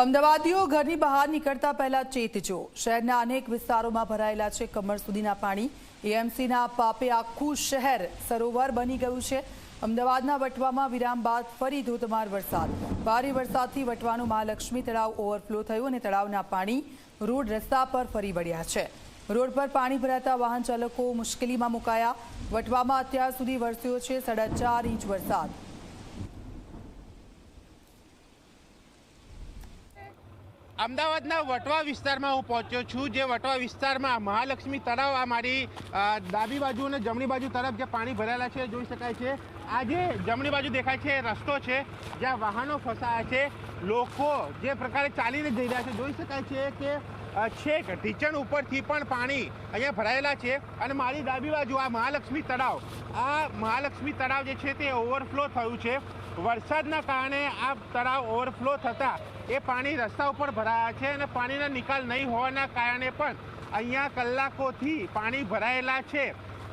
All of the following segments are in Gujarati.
અમદાવાદીઓ ઘરની બહાર નીકળતા પહેલા ચેતજો શહેરના અનેક વિસ્તારોમાં ભરાયેલા છે કમર સુધીના પાણી. એએમસીના પાપે આખું શહેર સરોવર બની ગયું છે. અમદાવાદના વટવામાં વિરામ બાદ ફરી ધોધમાર વરસાદ. ભારે વરસાદથી વટવાનું મહાલક્ષ્મી તળાવ ઓવરફ્લો થયું અને તળાવના પાણી રોડ રસ્તા પર ફરી વળ્યા છે. રોડ પર પાણી ભરાતા વાહન ચાલકો મુશ્કેલીમાં મુકાયા. વટવામાં અત્યાર સુધી વરસ્યો છે સાડા ઇંચ વરસાદ. અમદાવાદના વટવા વિસ્તારમાં હું પહોંચ્યો છું, જે વટવા વિસ્તારમાં મહાલક્ષ્મી તળાવ આ મારી ડાબી બાજુ અને જમણી બાજુ તરફ જે પાણી ભરાયેલા છે, જોઈ શકાય છે. આ જે જમણી બાજુ દેખાય છે રસ્તો છે, જ્યાં વાહનો ફસાયા છે. લોકો જે પ્રકારે ચાલીને જઈ રહ્યા છે, જોઈ શકાય છે કે છેક ઢીચણ ઉપરથી પણ પાણી અહીંયા ભરાયેલા છે અને મારી ડાબી બાજુ આ મહાલક્ષ્મી તળાવ. આ મહાલક્ષ્મી તળાવ જે છે તે ઓવરફ્લો થયું છે. વરસાદના કારણે આ તળાવ ઓવરફ્લો થતાં એ પાણી રસ્તા ઉપર ભરાયા છે અને પાણીના નિકાલ નહીં હોવાના કારણે પણ અહીંયા કલાકોથી પાણી ભરાયેલા છે.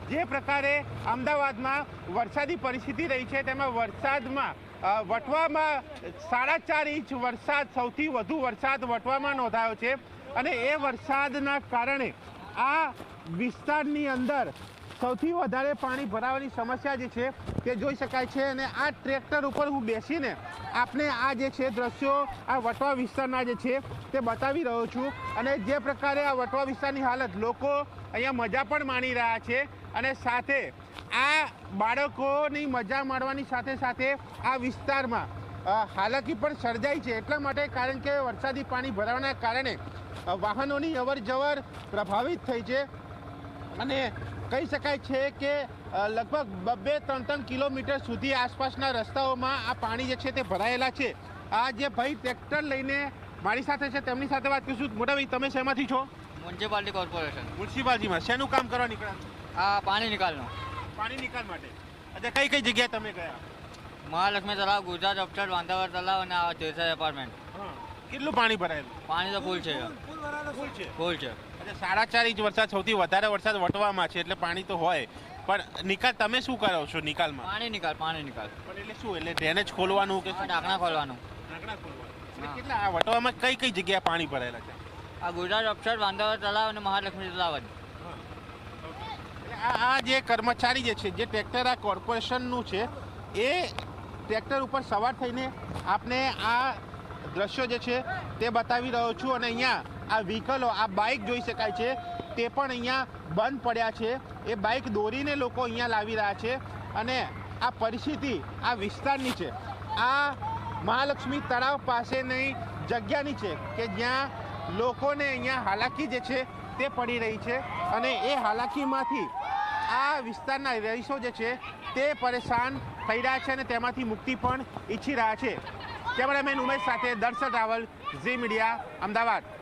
જે પ્રકારે અમદાવાદમાં વરસાદી પરિસ્થિતિ રહી છે, તેમાં વરસાદમાં વટવામાં સાડા ચાર ઇંચ વરસાદ, સૌથી વધુ વરસાદ વટવામાં નોંધાયો છે. અને એ વરસાદના કારણે આ વિસ્તારની અંદર સૌથી વધારે પાણી ભરાવાની સમસ્યા જે છે તે જોઈ શકાય છે અને આ ટ્રેક્ટર ઉપર હું બેસીને આપને આ જે છે દ્રશ્યો, આ વટવા વિસ્તારના જે છે તે બતાવી રહ્યો છું. અને જે પ્રકારે આ વટવા વિસ્તારની હાલત, લોકો અહીંયા મજા પણ માણી રહ્યા છે અને સાથે આ બાળકોની મજા માણવાની સાથે સાથે આ વિસ્તારમાં હાલાકી પણ સર્જાઈ છે એટલા માટે કારણ કે વરસાદી પાણી ભરાવાના કારણે વાહનોની અવર જવર પ્રભાવિત થઈ છે. અને કહી શકાય છે કે લગભગ બે ત્રણ ત્રણ કિલોમીટર સુધી આસપાસના રસ્તાઓમાં આ પાણી જે છે તે ભરાયેલા છે. આ જે ભાઈ ટ્રેક્ટર લઈને મારી સાથે છે તેમની સાથે વાત કરીશું. મોટા ભાઈ તમે શેમાંથી છો? Municipality corporation. મ્યુનિસિપાલિટીમાં. શેનું કામ કરવા નીકળ્યા આ પાણી નિકાલનો. પાણી નિકાલ માટે. અચ્છા કઈ કઈ જગ્યાએ તમે ગયા? મહાલક્ષ્મી તળાવ ગુજરાત અપચર વાંધાવર તળાવ અને આ જેસર એપાર્ટમેન્ટ કેટલું પાણી ભરાયેલું? પાણી તો ફૂલ છે. ફૂલ છે. ફૂલ છે. એટલે સાડા ચાર ઇંચ વરસાદ સૌથી વધારે વરસાદ વટવામાં છે એટલે પાણી તો હોય. પણ નિકાલ તમે શું કરો છો નિકાલમાં? પાણી નિકાલ પાણી નિકાલ. પણ એટલે શું એટલે ડ્રેનેજ ખોલવાનું કે ઢાંકણા ખોલવાનું. ઢાંકણા ખોલવાનું. એટલે કેટલા આ વટવામાં કઈ કઈ જગ્યાએ પાણી ભરાયેલા છે? આ ગુજરાત અપચર વાંધાવર તળાવ અને મહાલક્ષ્મી તળાવ જ. આ આ જે કર્મચારી જે છે જે ટ્રેક્ટર આ કોર્પોરેશનનું છે એ ટ્રેક્ટર ઉપર સવાર થઈને આપને આ દ્રશ્યો જે છે તે બતાવી રહ્યો છું અને અહીંયા આ વ્હીકલો, આ બાઇક જોઈ શકાય છે, તે પણ અહીંયા બંધ પડ્યા છે. એ બાઇક દોરીને લોકો અહીંયા લાવી રહ્યા છે અને આ પરિસ્થિતિ આ વિસ્તારની છે. આ મહાલક્ષ્મી તળાવ પાસેની જગ્યાની છે કે જ્યાં લોકોને અહીંયા હાલાકી જે છે તે પડી રહી છે અને એ હાલાકીમાંથી આ વિસ્તારના રહીશો જે છે તે પરેશાન થઈ રહ્યા છે અને તેમાંથી મુક્તિ પણ ઈચ્છી રહ્યા છે. કેમેરામેન ઉમેશ સાથે દર્શન રાવલ, ઝી મીડિયા, અમદાવાદ.